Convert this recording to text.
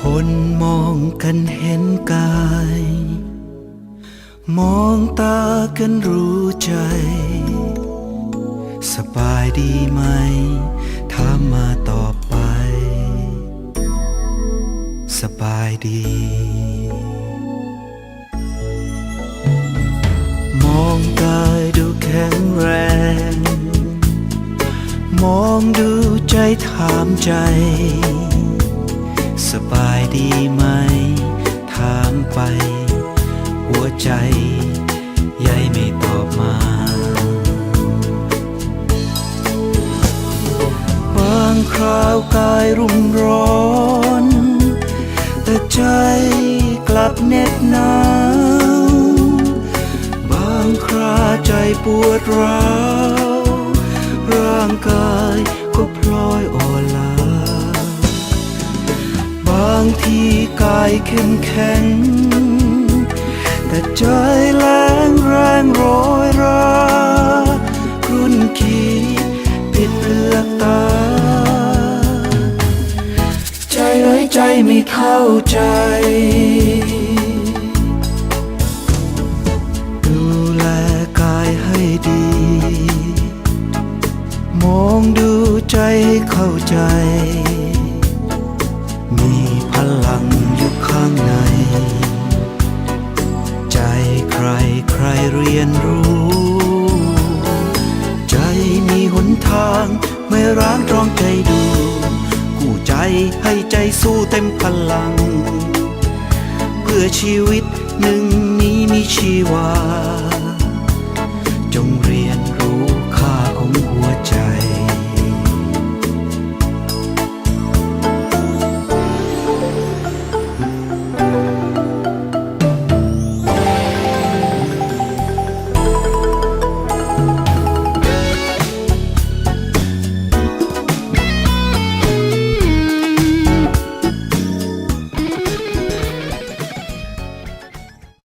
คนมองกันเห็นกาย มองตากันรู้ใจ สบายดีไหม ถามมาต่อไป สบายดี มองกายดูแข็งแรง มองดูใจถามใจ สบายดีไหม ถามไป หัวใจใยไม่ตอบมา บางคราวกายรุ่มร้อน แต่ใจกลับเน็ดหนาวบางคราใจปวดร้าว ร่างกาย ที่กายเข้มแข็ง แต่ใจแรงแรงโรยรารุ่นขีปิดเปลือกตา ใจน้อยใจไม่เข้าใจ ดูแลกายให้ดี มองดูใจให้เข้าใจ ใครเรียนรู้ ใจมีหนทางไม่ร้างรองใจดู กู้ใจให้ใจสู้เต็มพลัง เพื่อชีวิตหนึ่งนี้มีชีวา